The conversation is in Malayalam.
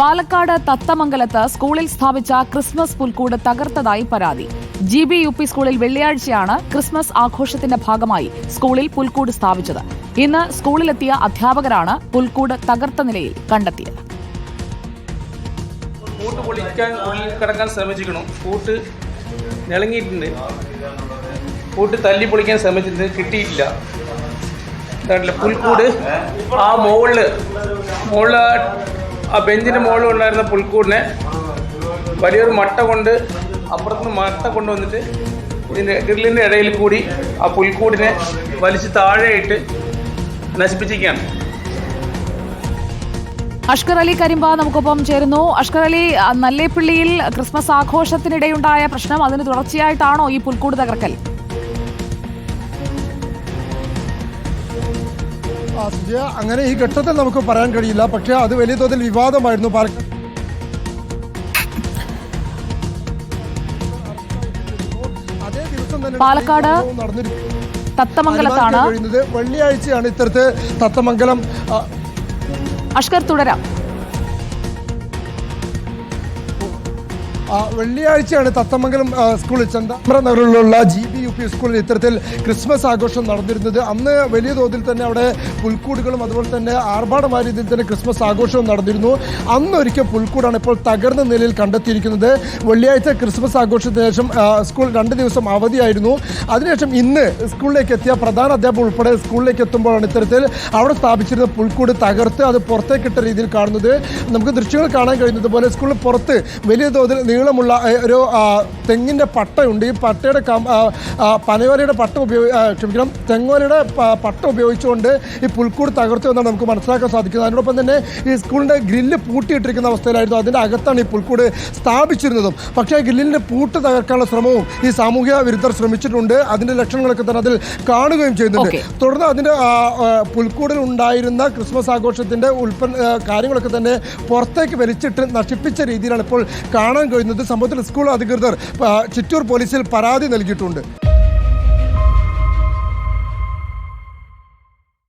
പാലക്കാട് തത്തമംഗലത്ത് സ്കൂളിൽ സ്ഥാപിച്ച ക്രിസ്മസ് പുൽക്കൂട് തകർത്തതായി പരാതി. ജി ബി യു പി സ്കൂളിൽ വെള്ളിയാഴ്ചയാണ് ക്രിസ്മസ് ആഘോഷത്തിന്റെ ഭാഗമായി സ്കൂളിൽ പുൽക്കൂട് സ്ഥാപിച്ചത്. ഇന്ന് സ്കൂളിലെത്തിയ അധ്യാപകരാണ് പുൽക്കൂട് തകർത്ത നിലയിൽ കണ്ടെത്തിയത്. കൂട്ട് പൊളിക്കാൻ തല്ലി പൊളിക്കാൻ ശ്രമിച്ചിട്ടുണ്ട്. കിട്ടിയിട്ടില്ല. പുൽക്കൂട്. ആ മുകളിൽ മുകളിൽ ആ ബെഞ്ചിന്റെ മുകളിൽ ഉണ്ടായിരുന്ന പുൽക്കൂടിനെ വലിയൊരു മട്ട കൊണ്ട് അപ്പുറത്തുനിന്ന് മട്ട കൊണ്ടുവന്നിട്ട് ഇതിന്റെ ഗ്രില്ലിന്റെ ഇടയിൽ കൂടി ആ പുൽക്കൂടിനെ വലിച്ച് താഴെയിട്ട് നശിപ്പിച്ചിരിക്കുകയാണ്. അഷ്കർ അലി കരിമ്പ നമുക്കൊപ്പം ചേരുന്നു. അഷ്കർ അലി നല്ലേപ്പിള്ളിയിൽ ക്രിസ്മസ് ആഘോഷത്തിനിടെയുണ്ടായ പ്രശ്നം അതിന് തുടർച്ചയായിട്ടാണോ ഈ പുൽക്കൂട് തകർക്കൽ? സുജയ അങ്ങനെ ഈ ഘട്ടത്തിൽ നമുക്ക് പറയാൻ കഴിയില്ല. പക്ഷേ അത് വലിയ തോതിൽ വിവാദമായിരുന്നു. തന്നെ പാലക്കാട് തത്തമംഗലത്താണ്. വെള്ളിയാഴ്ചയാണ് ഇത്തരത്തിൽ തത്തമംഗലം അഷ്കർ തുടരാം. വെള്ളിയാഴ്ചയാണ് തത്തമംഗലം സ്കൂളിൽ ചന്ദ്ര നഗറിലുള്ള ജി ബി യു പി സ്കൂളിൽ ഇത്തരത്തിൽ ക്രിസ്മസ് ആഘോഷം നടന്നിരുന്നത്. അന്ന് വലിയ തോതിൽ തന്നെ അവിടെ പുൽക്കൂടുകളും അതുപോലെ തന്നെ ആർഭാടമായ രീതിയിൽ തന്നെ ക്രിസ്മസ് ആഘോഷവും നടന്നിരുന്നു. അന്നൊരിക്കൽ പുൽക്കൂടാണ് ഇപ്പോൾ തകർന്ന നിലയിൽ കണ്ടെത്തിയിരിക്കുന്നത്. വെള്ളിയാഴ്ച ക്രിസ്മസ് ആഘോഷത്തിന് ശേഷം സ്കൂൾ രണ്ട് ദിവസം അവധിയായിരുന്നു. അതിനുശേഷം ഇന്ന് സ്കൂളിലേക്ക് എത്തിയ പ്രധാന അധ്യാപകർ ഉൾപ്പെടെ സ്കൂളിലേക്ക് എത്തുമ്പോഴാണ് ഇത്തരത്തിൽ അവിടെ സ്ഥാപിച്ചിരുന്ന പുൽക്കൂട് തകർത്ത് അത് പുറത്തേക്കിട്ട രീതിയിൽ കാണുന്നത്. നമുക്ക് ദൃശ്യങ്ങൾ കാണാൻ കഴിയുന്നത് പോലെ സ്കൂളിന് പുറത്ത് വലിയ തോതിൽ നീളമുള്ള ഒരു തെങ്ങിന്റെ പട്ടയുണ്ട്. ഈ പട്ടയുടെ പനയോലയുടെ പട്ട ഉപയോഗി ക്ഷമിക്കണം തെങ്ങോലയുടെ പട്ട ഉപയോഗിച്ചുകൊണ്ട് ഈ പുൽക്കൂട് തകർത്തു എന്നാണ് നമുക്ക് മനസ്സിലാക്കാൻ സാധിക്കുന്നത്. അതിനോടൊപ്പം തന്നെ ഈ സ്കൂളിന്റെ ഗ്രില്ല് പൂട്ടിയിട്ടിരിക്കുന്ന അവസ്ഥയിലായിരുന്നു. അതിന്റെ അകത്താണ് ഈ പുൽക്കൂട് സ്ഥാപിച്ചിരുന്നതും. പക്ഷേ ഗ്രില്ലിന്റെ പൂട്ട് തകർക്കാനുള്ള ശ്രമവും ഈ സാമൂഹിക വിരുദ്ധർ ശ്രമിച്ചിട്ടുണ്ട്. അതിന്റെ ലക്ഷണങ്ങളൊക്കെ തന്നെ അതിൽ കാണുകയും ചെയ്യുന്നുണ്ട്. തുടർന്ന് അതിന്റെ പുൽക്കൂടിൽ ഉണ്ടായിരുന്ന ക്രിസ്മസ് ആഘോഷത്തിന്റെ ഉൽപ്പന്ന കാര്യങ്ങളൊക്കെ തന്നെ പുറത്തേക്ക് വലിച്ചിട്ട് നശിപ്പിച്ച രീതിയിലാണ് ഇപ്പോൾ കാണാൻ കഴിയുന്നത്. സംഭവത്തിൽ സ്കൂൾ അധികൃതർ ചിറ്റൂർ പോലീസിൽ പരാതി നൽകിയിട്ടുണ്ട്.